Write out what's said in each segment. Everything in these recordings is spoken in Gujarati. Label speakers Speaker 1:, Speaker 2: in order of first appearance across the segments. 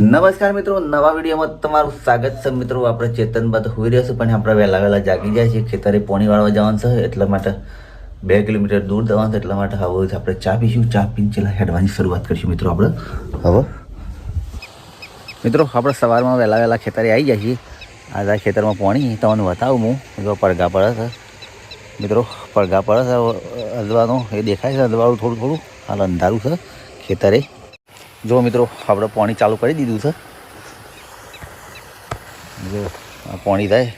Speaker 1: નમસ્કાર મિત્રો, નવા વિડીયોમાં તમારું સ્વાગત છે. મિત્રો, આપણે ચેતન બાદ હોઈ રહ્યા છે પણ આપણે વહેલા વહેલા જાગી જાય છે ખેતરે પોણી વાળવા જવાનું છે, એટલા માટે બે કિલોમીટર દૂર જવાનું છે, એટલા માટે હવે આપણે ચા પીશું. ચા પીને ચેલા હેડવાની શરૂઆત કરીશું, મિત્રો, આપણે. હવે? મિત્રો, આપણે સવારમાં વહેલા વહેલા ખેતરે આવી જાય છીએ. આજે ખેતરમાં પોણી, તમને બતાવું હું. જો પડઘા પડે છે. મિત્રો, પડઘા પડે છે અદવાનું. એ દેખાય છે અદવાળું થોડું થોડું. હાલ અંધારું છે ખેતરે. જો મિત્રો, આપણે પાણી ચાલુ કરી દીધું છે. જો, આ પાણી થાય.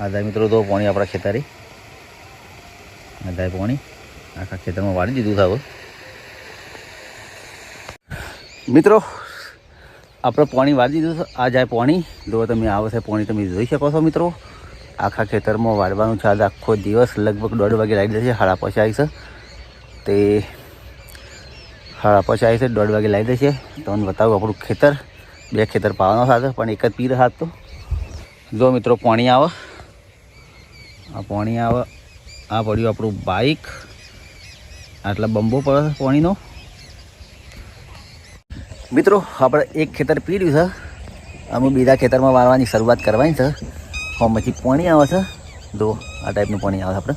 Speaker 1: આ થાય મિત્રો, તો પાણી આપણા ખેતરે. આ થાય પાણી. આખા ખેતરમાં વાળી દીધું છે હવે. મિત્રો, આપણે પાણી વાળી દીધું છે. આ જાય પાણી. જો તમે આવે છે પાણી તમે જોઈ શકો છો મિત્રો. આખા ખેતરમાં વાળવાનું છે. આજે આખો દિવસ લગભગ દોઢ વાગે લાગી જશે. હાડા પછી આવી છે. તે સાડા પછી આવી છે, દોઢ વાગે લાવી દેશે. તમને બતાવું આપણું ખેતર. બે ખેતર પાવાનો સાથે, પણ એક જ પીર તો. જો મિત્રો, પાણી આવે. આ પાણી આવે. આ પડ્યું આપણું બાઇક આટલા બંબો પડે છે પાણીનો. મિત્રો, આપણે એક ખેતર પીડ્યું છે. અમે બીજા ખેતરમાં વાળવાની શરૂઆત કરવાની છે. પછી પાણી આવે છે. જો, આ ટાઈપનું પાણી આવે આપણે.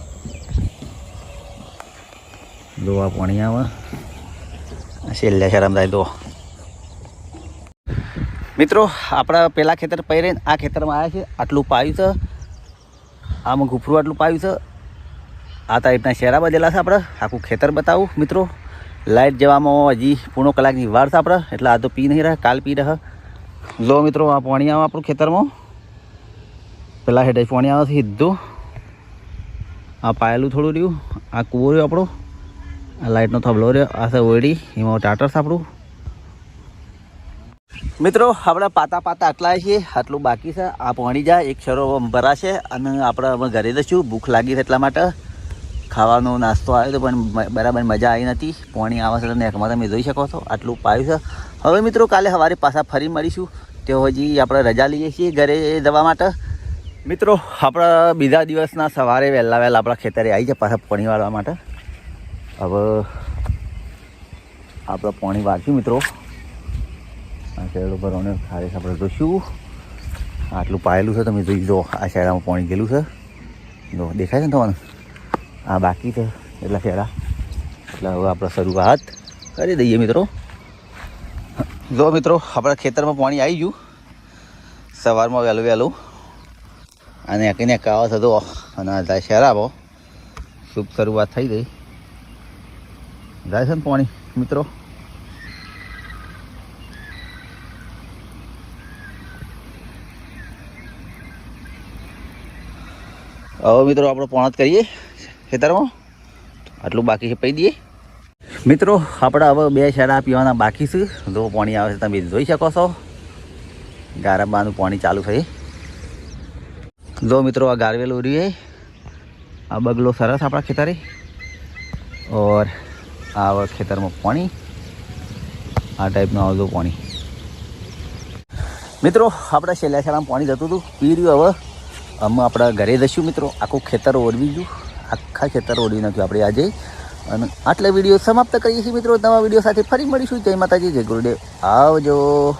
Speaker 1: જો, આ પાણી આવે. છેલ્લે શરમ થાય તો મિત્રો, આપણા પહેલાં ખેતર પહેરીને આ ખેતરમાં આવ્યા છે. આટલું પાયું છે. આમાં ગુફરું આટલું પાયું છે. આ ટાઈપના શેરા બધેલા છે આપણે. આખું ખેતર બતાવું, મિત્રો. લાઇટ જવામાં હજી પૂણો કલાકની વાર છે આપણે. એટલે આ તો પી નહીં રહે કાલ પી રહે લો મિત્રો, આ પાણી આવે આપણું ખેતરમાં. પેલા હેઠે પાણી આવે સીધું. આ પાયેલું થોડું રહ્યું. આ કૂવો રહ્યો આપણો. આ લાઇટનો થબલો રહ્યો. આ છે ઓયડી. એમાં ટાટર આપણું મિત્રો, આપણે પાતા પાતા આટલા છીએ. આટલું બાકી છે. આ પાણી જાય. એક શરો ભરાશે અને આપણે હવે ઘરે જશું ભૂખ લાગી છે એટલા માટે. ખાવાનો નાસ્તો આવ્યો હતો પણ બરાબર મજા આવી નથી. પાણી આવે છે તમે એકમાં તમે જોઈ શકો છો. આટલું પાયું છે. હવે મિત્રો, કાલે સવારે પાછા ફરી મળીશું. તો હજી આપણે રજા લઈએ છીએ ઘરે જવા માટે. મિત્રો, આપણા બીજા દિવસના સવારે વહેલા વહેલા આપણા ખેતરે આવી જાય પાછા પાણી વાળવા માટે. હવે આપણે પાણી વાંચ્યું મિત્રો. આ શેરડો અમને ખારે આપણે જોશું. આટલું પાયેલું છે, તમે જોઈ જો આ શેરામાં પાણી ગયેલું છે. જો, દેખાય છે ને તમને? આ બાકી છે, એટલા શેરા એટલે હવે આપણે શરૂઆત કરી દઈએ મિત્રો. જો મિત્રો, આપણા ખેતરમાં પાણી આવી ગયું. સવારમાં વહેલું વહેલું. અને એકને કાવા થતો અને આ શેરામાં શુભ શરૂઆત થઈ ગઈ. જાય છે ને પાણી, મિત્રો? હવે મિત્રો આપણે પોણત કરીએ ખેતરમાં. આટલું બાકી છે પી દઈએ. મિત્રો, આપણે હવે બે શેડા પીવાના બાકી છે. જો પાણી આવે છે, તમે જોઈ શકો છો. ગારબાનું પાણી ચાલુ થઈ જો મિત્રો, આ ગારવેલું રહીએ આ બગલો સરસ આપણા ખેતરે. ઓર આ ખેતરમાં પાણી. આ ટાઈપનું આવતું પાણી. મિત્રો, આપણા છેલ્લામાં પાણી જતું હતું. પી રહ્યું હવે. અમે આપણા ઘરે જશું મિત્રો. આખું ખેતર ઓરવી ગયું. આખા ખેતર ઓરવી નાખ્યું આપણે આજે. અને આટલા વીડિયો સમાપ્ત કરીએ છીએ મિત્રો. નવા વીડિયો સાથે ફરી મળીશું. જય માતાજી, જય ગુરુદેવ. આવજો.